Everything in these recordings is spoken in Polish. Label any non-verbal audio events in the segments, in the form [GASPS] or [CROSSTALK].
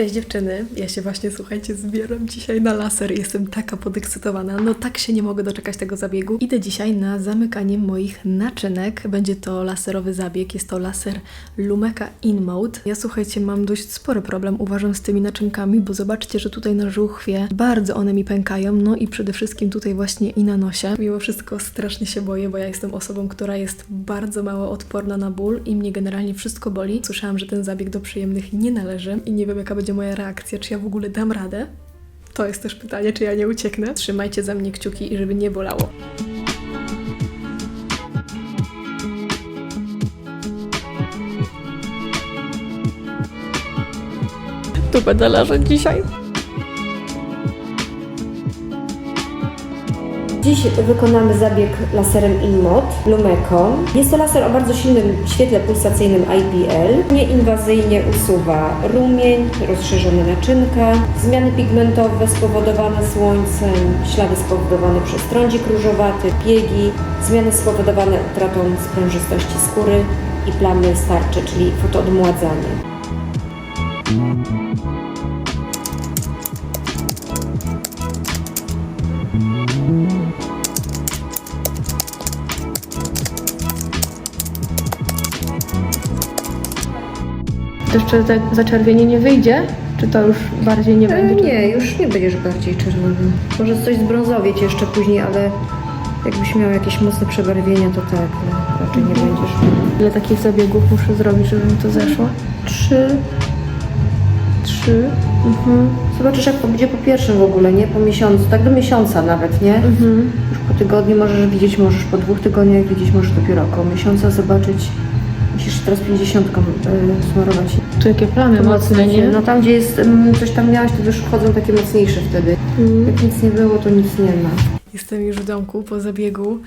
Cześć dziewczyny, ja się właśnie, słuchajcie, zbieram dzisiaj na laser. Jestem taka podekscytowana, no tak się nie mogę doczekać tego zabiegu. Idę dzisiaj na zamykanie moich naczynek. Będzie to laserowy zabieg, jest to laser Lumeka InMode. Ja słuchajcie, mam dość spory problem, uważam, z tymi naczynkami, bo zobaczcie, że tutaj na żuchwie bardzo one mi pękają, no i przede wszystkim tutaj właśnie i na nosie. Mimo wszystko strasznie się boję, bo ja jestem osobą, która jest bardzo mało odporna na ból i mnie generalnie wszystko boli. Słyszałam, że ten zabieg do przyjemnych nie należy i nie wiem, jaka będzie moja reakcja, czy ja w ogóle dam radę. To jest też pytanie, czy ja nie ucieknę. Trzymajcie za mnie kciuki i żeby nie bolało. Tu leżeć dzisiaj. Dziś wykonamy zabieg laserem InMod Lumecon. Jest to laser o bardzo silnym świetle pulsacyjnym IPL. Nieinwazyjnie usuwa rumień, rozszerzone naczynka, zmiany pigmentowe spowodowane słońcem, ślady spowodowane przez trądzik różowaty, biegi, zmiany spowodowane utratą sprężystości skóry i plamy starcze, czyli fotoodmładzanie. To jeszcze za- zaczerwienie nie wyjdzie? Czy to już bardziej nie E, Nie, już nie będziesz bardziej czerwony. Może coś zbrązowieć jeszcze później, ale jakbyś miał jakieś mocne przebarwienia, to tak, no, raczej nie będziesz. Ile takich zabiegów muszę zrobić, żeby mi to zeszło? Trzy. Trzy. Mhm. Zobaczysz, jak to będzie po pierwszym w ogóle, nie? Po miesiącu, tak do miesiąca nawet, nie? Mhm. Już po tygodniu możesz widzieć, możesz po dwóch tygodniach widzieć, możesz dopiero około miesiąca zobaczyć. Musisz teraz pięćdziesiątką y, smarować. Tu jakie plamy mocne, nie? No tam, gdzie jest, ym, coś tam miałaś, to już wchodzą takie mocniejsze wtedy. Mhm. Jak nic nie było, to nic nie ma. Jestem już w domku po zabiegu.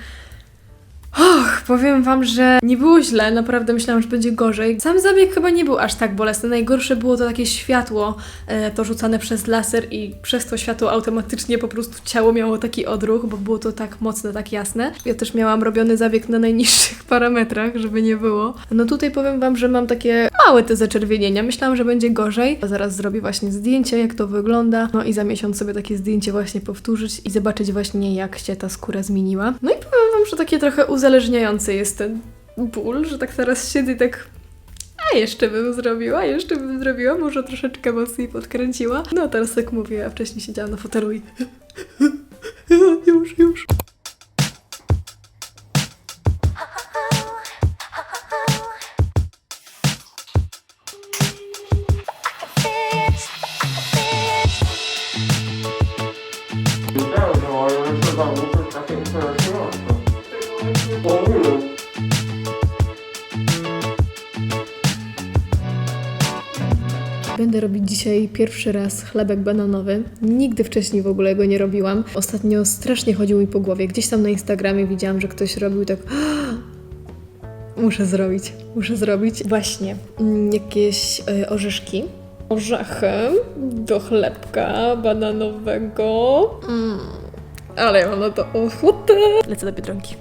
Och, powiem wam, że nie było źle, naprawdę myślałam, że będzie gorzej. Sam zabieg chyba nie był aż tak bolesny. Najgorsze było to takie światło, e, to rzucane przez laser i przez to światło automatycznie po prostu ciało miało taki odruch, bo było to tak mocne, tak jasne. Ja też miałam robiony zabieg na najniższych [LAUGHS] parametrach, żeby nie było. No tutaj powiem wam, że mam takie małe te zaczerwienienia. Myślałam, że będzie gorzej. Zaraz zrobię właśnie zdjęcie, jak to wygląda. No i za miesiąc sobie takie zdjęcie właśnie powtórzyć i zobaczyć właśnie, jak się ta skóra zmieniła. No i że takie trochę uzależniający jest ten ból, że tak teraz siedzę i tak a jeszcze bym zrobiła, jeszcze bym zrobiła, może troszeczkę mocniej podkręciła. No a teraz tak mówię, a wcześniej siedziałam na fotelu i [LAUGHS] już, już. Dzisiaj pierwszy raz chlebek bananowy. Nigdy wcześniej w ogóle go nie robiłam. Ostatnio strasznie chodził mi po głowie. Gdzieś tam na Instagramie widziałam, że ktoś robił tak. [GASPS] Muszę zrobić, muszę zrobić. Właśnie, mm, jakieś y, orzeszki. Orzechy do chlebka bananowego. Mm, ale ja mam na to ochotę. Lecę do Biedronki.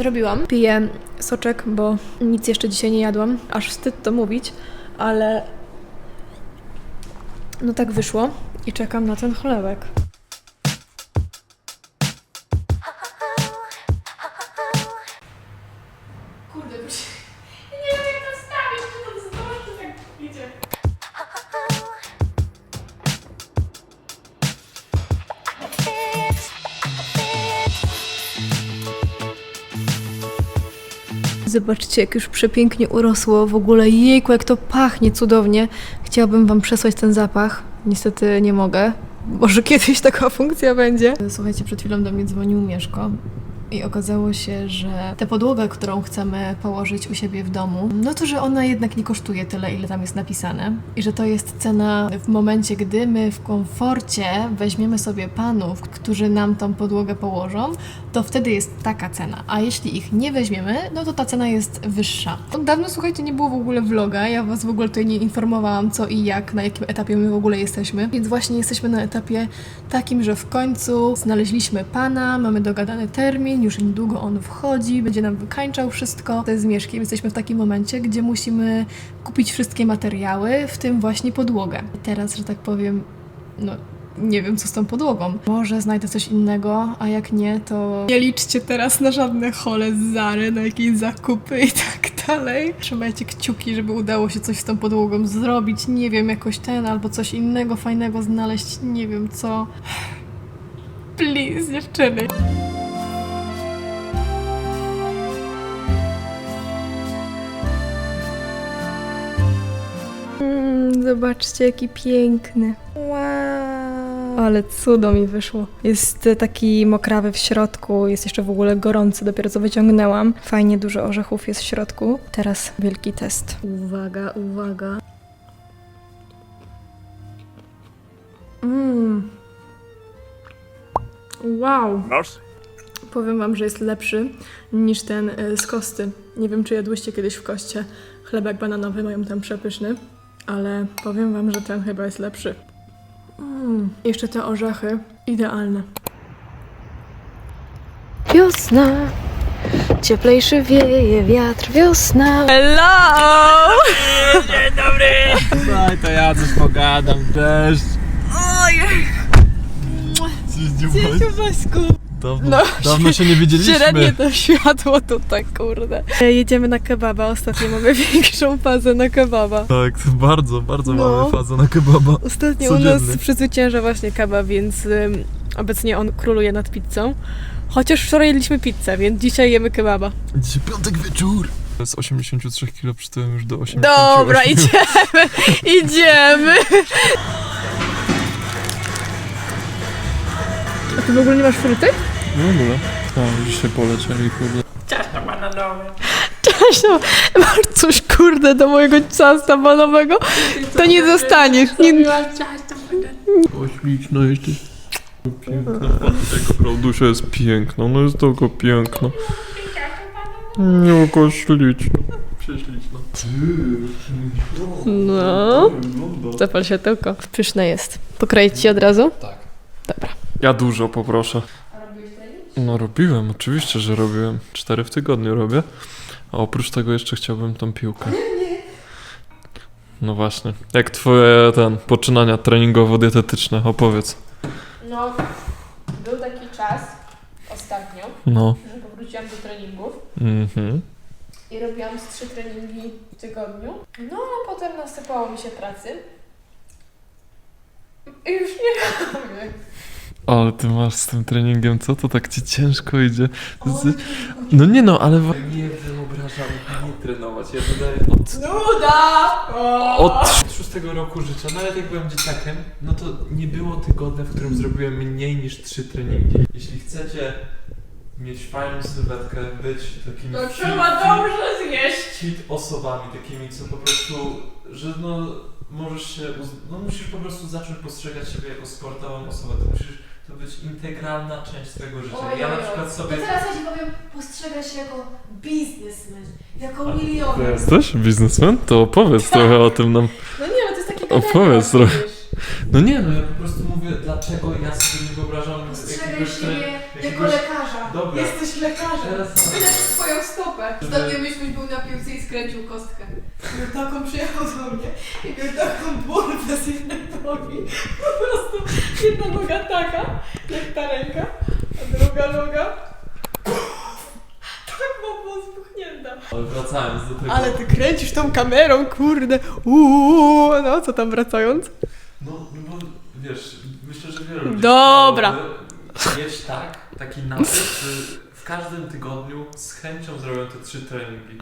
Zrobiłam. Piję soczek, bo nic jeszcze dzisiaj nie jadłam. Aż wstyd to mówić, ale no tak wyszło i czekam na ten chlebek. Zobaczcie, jak już przepięknie urosło. W ogóle jejku, jak to pachnie cudownie. Chciałabym wam przesłać ten zapach. Niestety nie mogę. Może kiedyś [LAUGHS] taka funkcja będzie. Słuchajcie, przed chwilą do mnie dzwonił Mieszko. I okazało się, że tę podłogę, którą chcemy położyć u siebie w domu, no to, że ona jednak nie kosztuje tyle, ile tam jest napisane. I że to jest cena w momencie, gdy my w komforcie weźmiemy sobie panów, którzy nam tą podłogę położą, to wtedy jest taka cena. A jeśli ich nie weźmiemy, no to ta cena jest wyższa. Od dawno, słuchajcie, nie było w ogóle vloga. Ja was w ogóle tutaj nie informowałam, co i jak, na jakim etapie my w ogóle jesteśmy. Więc właśnie jesteśmy na etapie takim, że w końcu znaleźliśmy pana, mamy dogadany termin, już niedługo on wchodzi, będzie nam wykańczał wszystko. To jest z. Jesteśmy w takim momencie, gdzie musimy kupić wszystkie materiały, w tym właśnie podłogę. Teraz, że tak powiem, no nie wiem co z tą podłogą. Może znajdę coś innego, a jak nie, to nie liczcie teraz na żadne hole z Zary, na jakieś zakupy i tak dalej. Trzymajcie kciuki, żeby udało się coś z tą podłogą zrobić. Nie wiem, jakoś ten albo coś innego fajnego znaleźć. Nie wiem co. Please, dziewczyny. Zobaczcie, jaki piękny. Wow. Ale cudo mi wyszło. Jest taki mokrawy w środku, jest jeszcze w ogóle gorący, dopiero co wyciągnęłam. Fajnie dużo orzechów jest w środku. Teraz wielki test. Uwaga, uwaga. Mmm. Wow. Powiem wam, że jest lepszy niż ten y, z kosty. Nie wiem, czy jadłyście kiedyś w koście chlebek bananowy, mają tam przepyszny, ale powiem wam, że ten chyba jest lepszy. Mm. Jeszcze te orzechy, idealne. Wiosna, cieplejszy wieje wiatr, wiosna. Hello! Daj, to ja coś pogadam też. Ojej! Dawno, dawno się nie widzieliśmy. Średnie to światło tutaj, kurde. Jedziemy na kebaba, ostatnio mamy [LAUGHS] większą fazę na kebaba. Tak, bardzo, bardzo No. mamy fazę na kebaba. Ostatnio u nas Codzienny. przezwycięża właśnie kebab, więc ym, obecnie on króluje nad pizzą. Chociaż wczoraj jedliśmy pizzę, więc dzisiaj jemy kebaba. Dzisiaj piątek wieczór. Z 83 kg przytyłem już do 88. Dobra, idziemy, [LAUGHS] idziemy. A ty w ogóle nie masz frytek? W ogóle. A, dzisiaj polecieli kurde. Cześć, no, masz coś kurde do mojego ciasta banowego? To nie zostaniesz. Nie... O, śliczno jeszcze. Piękna. Jego Klaudusia jest piękna, no jest tylko piękna. Jaka śliczna. Prześliczna. No, zapal światełko. Pyszne jest. Pokroić ci od razu? Tak. Dobra. Ja dużo poproszę. No robiłem, oczywiście, że robiłem. Cztery w tygodniu robię. A oprócz tego jeszcze chciałbym tą piłkę. No właśnie. Jak twoje ten poczynania treningowo-dietetyczne? Opowiedz. No, był taki czas ostatnio, No. że powróciłam do treningów Mhm. i robiłam z trzy treningi w tygodniu. No, a potem nasypało mi się pracy. I już nie robię. Ale ty masz z tym treningiem, co? To tak ci ciężko idzie. Z... No nie no, ale... Nie wyobrażam nie trenować. Ja wydaję od Nuda! Od szóstego roku życia, nawet jak byłem dzieciakiem, no to nie było tygodnia, w którym zrobiłem mniej niż trzy treningi. Jeśli chcecie mieć fajną sylwetkę, być takimi To fit, trzeba dobrze zjeść. fit osobami, takimi co po prostu, że no możesz się, uz- no musisz po prostu zacząć postrzegać siebie jako sportową osobę, to musisz być integralna część twojego życia. ja na przykład sobie... To teraz ja ci powiem, postrzegaj się jako biznesmen, jako milioner. jesteś biznesmen? To opowiedz trochę o tym nam. No nie, no to jest taki Opowiedz kategoria, trochę. wiesz. No nie, no ja po prostu mówię, dlaczego ja sobie nie wyobrażam Postrzegaj jakiegoś tre- siebie jako jakiegoś- lekarza. Dobra. Jesteś lekarzem. Teraz- Wydać swoją stopę. Ostatnio myśmy był na piłce i skręcił kostkę. Miał taką przyjechał do mnie i miał taką bulwę z jednej nogi. Po prostu jedna noga taka, jak ta ręka, a druga noga tak mocno spuchnięta. Ale wracając do tego. Ale ty kręcisz tą kamerą, kurde. Uuu, no co tam wracając? No, no bo wiesz, myślę, że wiele ludzi Dobra. chciałoby tak, taki napój, czy w każdym tygodniu z chęcią zrobię te trzy treningi.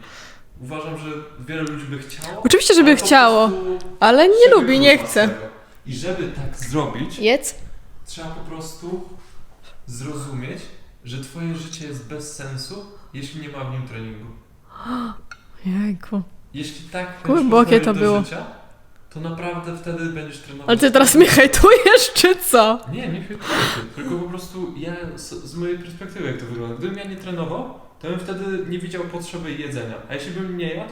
Uważam, że wiele ludzi by chciało. Oczywiście, żeby ale po chciało, prostu ale nie się lubi, nie z chce. tego. I żeby tak zrobić, Jedz. trzeba po prostu zrozumieć, że twoje życie jest bez sensu, jeśli nie ma w nim treningu. [GASPS] Jejku. Jeśli tak Głębokie będziesz to podchodzić było. do życia, to naprawdę wtedy będziesz trenował. Ale ty teraz mnie hejtujesz, czy co? Nie, nie hejtuję cię, tylko po prostu ja z, z mojej perspektywy jak to wygląda. Gdybym ja nie trenował, to bym wtedy nie widział potrzeby jedzenia. A jeśli bym nie jadł,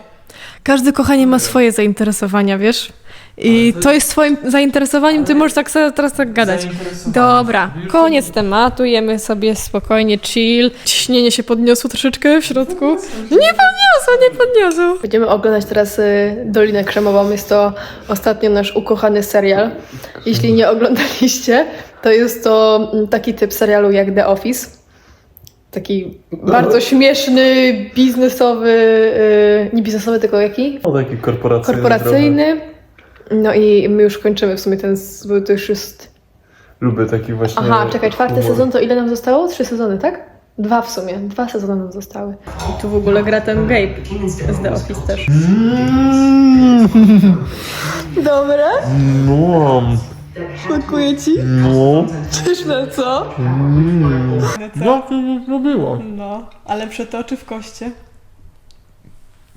Każdy kochanie ma swoje zainteresowania, wiesz? I to- to jest twoim zainteresowaniem, ty możesz tak sobie teraz tak gadać. Dobra, koniec tematu, jemy sobie spokojnie, chill. Ciśnienie się podniosło troszeczkę w środku. No nie podniosło, nie podniosło. Będziemy oglądać teraz y, Dolinę Krzemową. Jest to ostatnio nasz ukochany serial. Jeśli nie oglądaliście, to jest to mm, taki typ serialu jak The Office. Taki bardzo śmieszny, biznesowy, y, nie biznesowy, tylko jaki? O taki korporacyjny. Korporacyjny. No i my już kończymy w sumie ten, bo to już jest Lubię taki właśnie. Aha, czekaj, czwarty humor. sezon to ile nam zostało? Trzy sezony, tak? Dwa w sumie, dwa sezony nam zostały. I tu w ogóle gra ten Gabe z The Office też. Dobre? No, Smakuje ci? no. Pyszne, co? Jak to zrobiło? No, ale przetoczy w koście.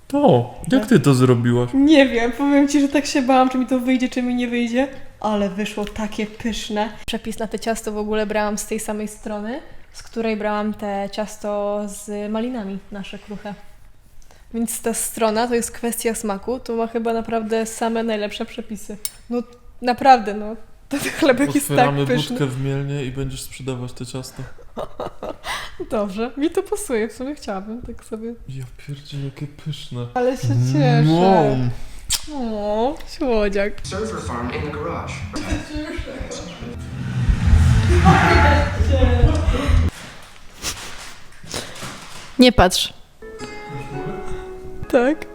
To, jak ty to zrobiłaś? Nie wiem, powiem ci, że tak się bałam, czy mi to wyjdzie, czy mi nie wyjdzie. Ale wyszło takie pyszne. Przepis na te ciasto w ogóle brałam z tej samej strony, z której brałam te ciasto z malinami, nasze kruche. Więc ta strona to jest kwestia smaku, to ma chyba naprawdę same najlepsze przepisy. No naprawdę, no. Ten chlebek jest tak Otwieramy pyszny. budkę w Mielnie i będziesz sprzedawać te ciasto. [LAUGHS] Dobrze, mi to pasuje, w sumie chciałabym tak sobie. Ja pierdzielę, jakie pyszne. Ale się cieszę. No. O, słodziak. server farm in the garage. Nie patrz. Tak.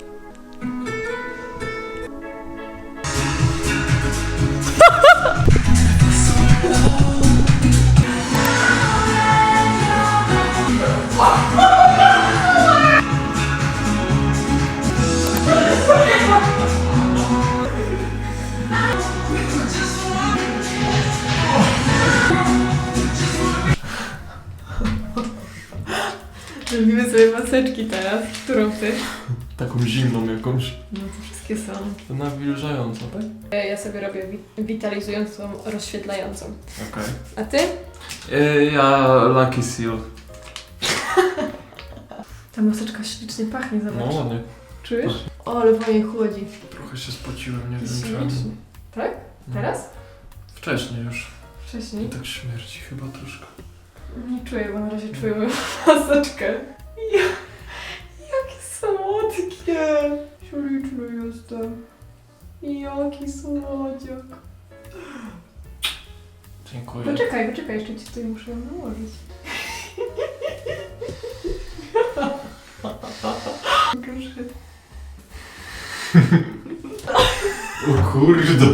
Maseczki teraz. Którą chcesz? Taką zimną jakąś. No to wszystkie są. To nawilżającą, tak? Ja sobie robię wi- witalizującą, rozświetlającą. Okej. A ty? Ja Lucky Seal. [LAUGHS] Ta maseczka ślicznie pachnie, No ładnie. Czujesz? O, ale fajnie chłodzi. Trochę się spociłem, nie wiem Ślicznie. czemu. Tak? Teraz? Wcześniej już. Wcześniej? I tak śmierci chyba troszkę. Nie czuję, bo na razie czuję moją [LAUGHS] maseczkę. Ja, słodkie! Śliczny jestem. Jaki słodziak. Dziękuję. Poczekaj, poczekaj, jeszcze ci tutaj muszę nałożyć. Proszę. [LAUGHS] O kurde,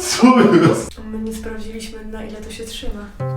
co jest? My nie sprawdziliśmy na ile to się trzyma.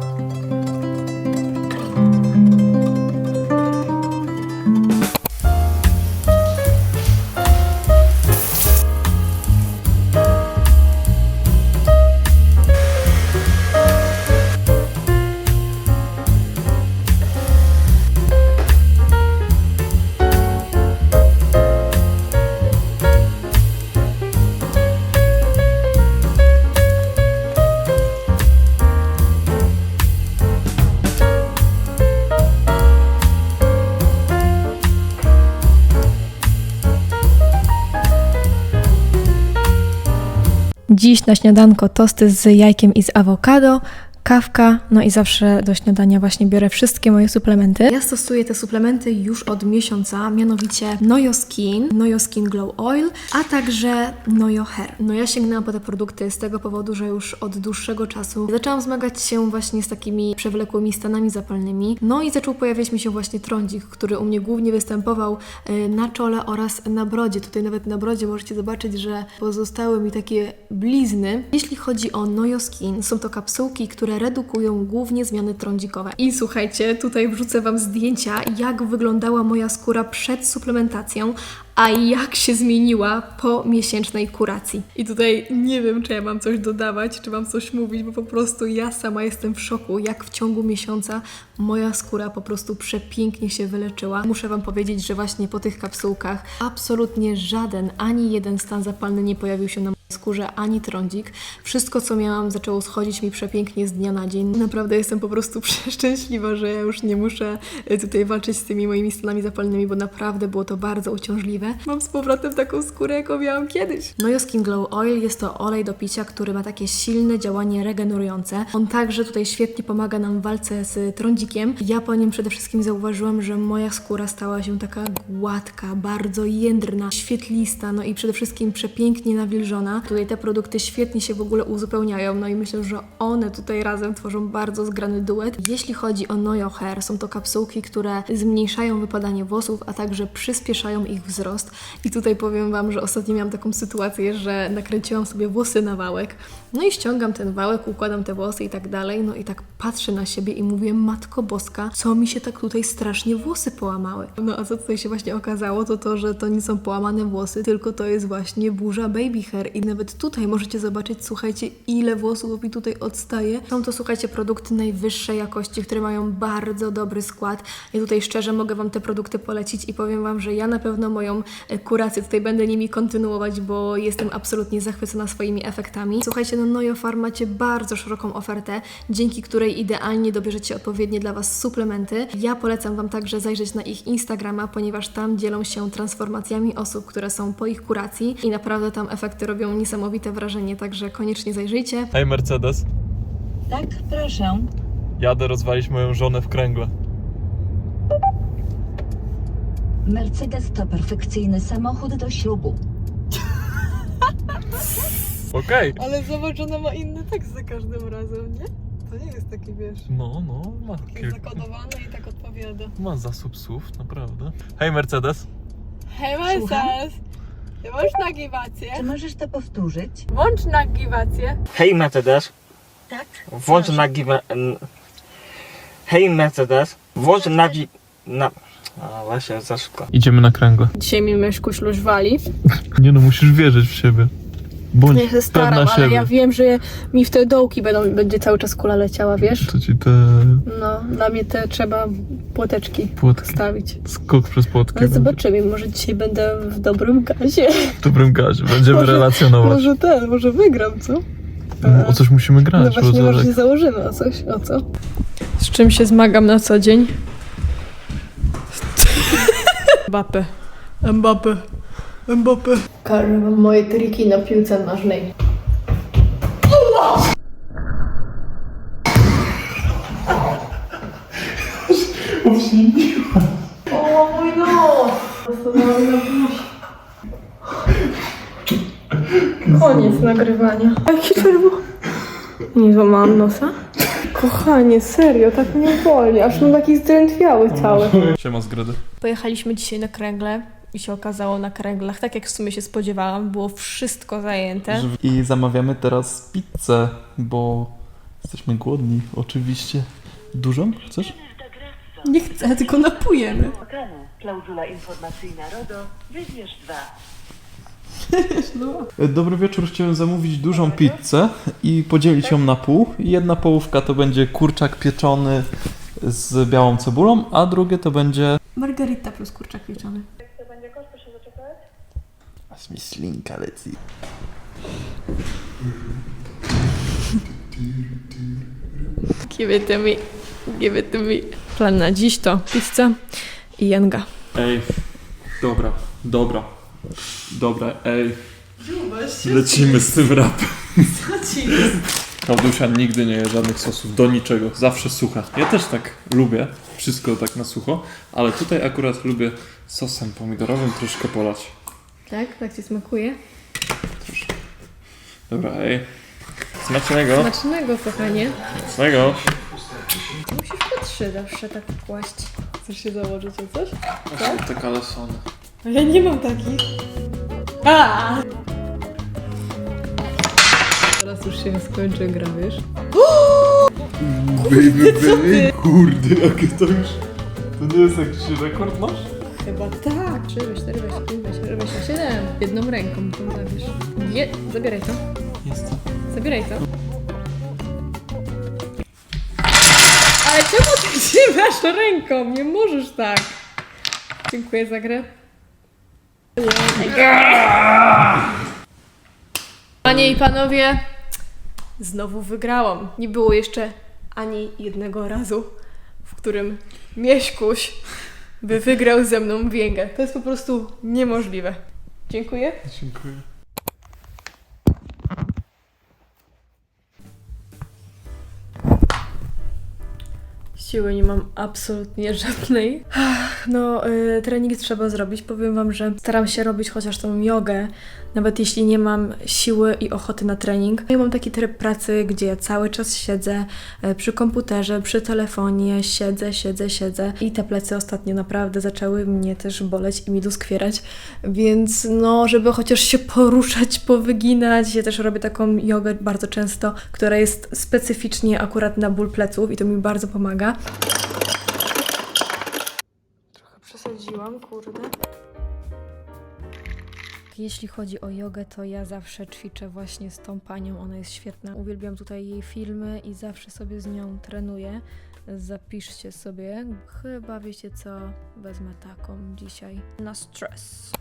Dziś na śniadanko tosty z jajkiem i z awokado, kawka, no i zawsze do śniadania właśnie biorę wszystkie moje suplementy. Ja stosuję te suplementy już od miesiąca, mianowicie Noyo Skin, Noyo Skin Glow Oil, a także Noyo Hair. No ja sięgnęłam po te produkty z tego powodu, że już od dłuższego czasu zaczęłam zmagać się właśnie z takimi przewlekłymi stanami zapalnymi, no i zaczął pojawiać mi się właśnie trądzik, który u mnie głównie występował y, na czole oraz na brodzie. Tutaj nawet na brodzie możecie zobaczyć, że pozostały mi takie blizny. Jeśli chodzi o Noyo Skin, są to kapsułki, które redukują głównie zmiany trądzikowe. I słuchajcie, tutaj wrzucę Wam zdjęcia, jak wyglądała moja skóra przed suplementacją, a jak się zmieniła po miesięcznej kuracji. I tutaj nie wiem, czy ja mam coś dodawać, czy mam coś mówić, bo po prostu ja sama jestem w szoku, jak w ciągu miesiąca moja skóra po prostu przepięknie się wyleczyła. Muszę Wam powiedzieć, że właśnie po tych kapsułkach absolutnie żaden, ani jeden stan zapalny nie pojawił się na skórze, ani trądzik. Wszystko, co miałam, zaczęło schodzić mi przepięknie z dnia na dzień. Naprawdę jestem po prostu [LAUGHS] przeszczęśliwa, że ja już nie muszę y, tutaj walczyć z tymi moimi stanami zapalnymi, bo naprawdę było to bardzo uciążliwe. Mam z powrotem taką skórę, jaką miałam kiedyś. Nojo Skin Glow Oil jest to olej do picia, który ma takie silne działanie regenerujące. On także tutaj świetnie pomaga nam w walce z trądzikiem. Ja po nim przede wszystkim zauważyłam, że moja skóra stała się taka gładka, bardzo jędrna, świetlista, no i przede wszystkim przepięknie nawilżona. Tutaj te produkty świetnie się w ogóle uzupełniają, no i myślę, że one tutaj razem tworzą bardzo zgrany duet. Jeśli chodzi o Noyo Hair, są to kapsułki, które zmniejszają wypadanie włosów, a także przyspieszają ich wzrost. I tutaj powiem Wam, że ostatnio miałam taką sytuację, że nakręciłam sobie włosy na wałek, no i ściągam ten wałek, układam te włosy i tak dalej, no i tak patrzę na siebie i mówię, Matko Boska, co mi się tak tutaj strasznie włosy połamały. No a co tutaj się właśnie okazało, to to, że to nie są połamane włosy, tylko to jest właśnie burza baby hair i nawet tutaj możecie zobaczyć, słuchajcie, ile włosów mi tutaj odstaje. Są to, słuchajcie, produkty najwyższej jakości, które mają bardzo dobry skład. I tutaj szczerze mogę Wam te produkty polecić i powiem Wam, że ja na pewno moją e, kurację tutaj będę nimi kontynuować, bo jestem absolutnie zachwycona swoimi efektami. Słuchajcie, no Nojo Farm macie bardzo szeroką ofertę, dzięki której idealnie dobierzecie odpowiednie dla Was suplementy. Ja polecam Wam także zajrzeć na ich Instagrama, ponieważ tam dzielą się transformacjami osób, które są po ich kuracji i naprawdę tam efekty robią niesamowite wrażenie, także koniecznie zajrzyjcie. Hej Mercedes, Tak, proszę. jadę rozwalić moją żonę w kręgle. Mercedes to perfekcyjny samochód do ślubu. [LAUGHS] Okej. Ale zobacz, ona ma inny tekst za każdym razem, nie? To nie jest taki, wiesz, No, no, ma kilka. zakodowane i tak odpowiada. Ma zasób słów, naprawdę. Hej Mercedes. Hej Słucham? Włącz nagiwację. Czy możesz to powtórzyć? Włącz nagiwację. Hej Mercedes, Tak. włącz nagiwa... n- Hej Mercedes, włącz nawi... Na... A właśnie, za szybko. Idziemy na kręgle. Dzisiaj mi myszku śluźwali. Nie no, musisz wierzyć w siebie. Bądź Ja się staram, pewna ale siebie. ja wiem, że mi w te dołki będą, będzie cały czas kula leciała, wiesz? To ci te No, dla mnie te trzeba płoteczki płotki. stawić. Skok przez płotki. Ale zobaczymy, może dzisiaj będę w dobrym gazie. W dobrym gazie. Będziemy Może- relacjonować. Może ten, może wygram, co? O coś musimy No grać. właśnie, bo może się założymy o coś, o co? Z czym się zmagam na co dzień? [LAUGHS] Mbappe. Mbappe. Mbappe. Każę wam moje triki na piłce nożnej. O mój nos! Zastanawiam na buzi. Koniec nagrywania. Jaki czerwo? Nie złamałam nosa? Kochanie, serio, tak mnie boli, aż mam taki zdrętwiały cały. Siema z gredy. Pojechaliśmy dzisiaj na kręgle i się okazało na kręglach, tak jak w sumie się spodziewałam, było wszystko zajęte. I zamawiamy teraz pizzę, bo jesteśmy głodni, oczywiście. Dużą? Chcesz? Nie chcę, tylko napujemy. Organu. Klauzula informacyjna RODO. Wybierz dwa. E, [LAUGHS] Dobry wieczór, chciałem zamówić dużą pizzę i podzielić ją na pół. Jedna połówka to będzie kurczak pieczony z białą cebulą, a drugie to będzie... Margarita plus kurczak pieczony. Aż mi ślinka leci. Give it to me, give it to me. Plan na dziś to pizza i janga. Ej, dobra, dobra, dobra, ej. Lecimy z tym rapem. Klaudusia nigdy nie je żadnych sosów, do niczego, zawsze sucha. Ja też tak lubię, wszystko tak na sucho, ale tutaj akurat lubię sosem pomidorowym troszkę polać. Tak? Tak Ci smakuje? Dobra, ej. Smacznego, Smacznego, kochanie. smacznego. Musisz po trzy zawsze tak kłaść. Chcesz się założyć o coś? Właśnie te kalesony. A ja nie mam takich. A! Teraz już się skończy gra, wiesz? Baby, baby. Kurde, jakie to już... To nie jest jakiś rekord nasz? Chyba tak. 3, 4, 5, 6, 7, 7. Jedną ręką to zabierz. Nie, zabieraj to. Jest to. Zabieraj to. Ale czemu ty trzymasz ręką? Nie możesz tak. Dziękuję za grę. Panie i panowie, znowu wygrałam. Nie było jeszcze ani jednego razu, w którym Mieśkuś by wygrał ze mną biegę. To jest po prostu niemożliwe. Dziękuję. Dziękuję. Siły nie mam absolutnie żadnej. No, y, trening trzeba zrobić. Powiem Wam, że staram się robić chociaż tą jogę, nawet jeśli nie mam siły i ochoty na trening. Ja mam taki tryb pracy, gdzie ja cały czas siedzę y, przy komputerze, przy telefonie, siedzę, siedzę, siedzę i te plecy ostatnio naprawdę zaczęły mnie też boleć i mi doskwierać, więc no, żeby chociaż się poruszać, powyginać, ja też robię taką jogę bardzo często, która jest specyficznie akurat na ból pleców i to mi bardzo pomaga. Trochę przesadziłam, kurde. Jeśli chodzi o jogę, to ja zawsze ćwiczę właśnie z tą panią, ona jest świetna. Uwielbiam tutaj jej filmy i zawsze sobie z nią trenuję. Zapiszcie sobie. Chyba wiecie co, wezmę taką dzisiaj na stres.